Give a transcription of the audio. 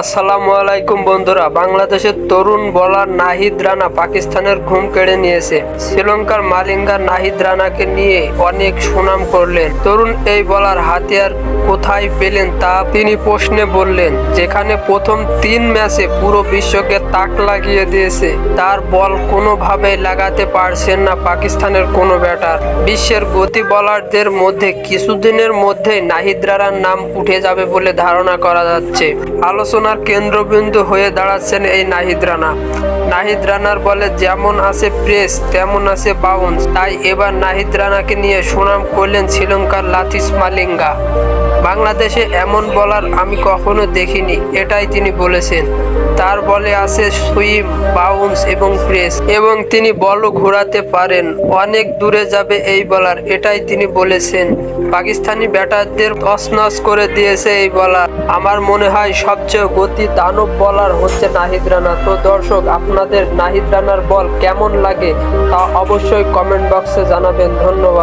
আসসালামু আলাইকুম বন্ধুরা, বাংলাদেশের তরুণ বলার নাহিদ রানা পাকিস্তানের ঘুম কেড়ে নিয়েছে। শ্রীলঙ্কার মালিঙ্গা নাহিদ রানাকে নিয়ে অনেক সুনাম করলেন। তরুণ এই বলার হাতিয়ার কোথায় পেলেন তা তিনি প্রশ্নে বললেন, যেখানে প্রথম তিন ম্যাচে পুরো বিশ্বকে তাক লাগিয়ে দিয়েছে। তার বল কোনোভাবেই লাগাতে পারছেন না পাকিস্তানের কোনো ব্যাটার। বিশ্বের গতি বলারদের মধ্যে কিছুদিনের মধ্যেই নাহিদ রানার নাম উঠে যাবে বলে ধারণা করা যাচ্ছে। আলোচনার কেন্দ্রবিন্দু হয়ে দাঁড়াচ্ছেন এই নাহিদ রানা। নাহিদ রানার বলে, যেমন আছে প্রেস, তেমন আছে বাউন্স। তাই এবার নাহিদ রানাকে নিয়ে সুনাম করলেন শ্রীলঙ্কার লাথিস মালিঙ্গা। বাংলাদেশে এমন বলার আমি কখনো দেখিনি, এটাই তিনি বলেছেন। তার বলে আছে, সুইম, বাউন্স এবং প্রেস। এবং তিনি বলও ঘোরাতে পারেন, অনেক দূরে যাবে এই বলার, এটাই তিনি বলেছেন। পাকিস্তানি ব্যাটারদের তছনছ করে দিয়েছে এই বলার। আমার মনে হয় সবচেয়ে গতি দানব বলার হচ্ছে নাহিদ রানা। তো দর্শক, আপনাদের নাহিদ রানার বল কেমন লাগে তা অবশ্যই কমেন্ট বক্সে জানাবেন। ধন্যবাদ।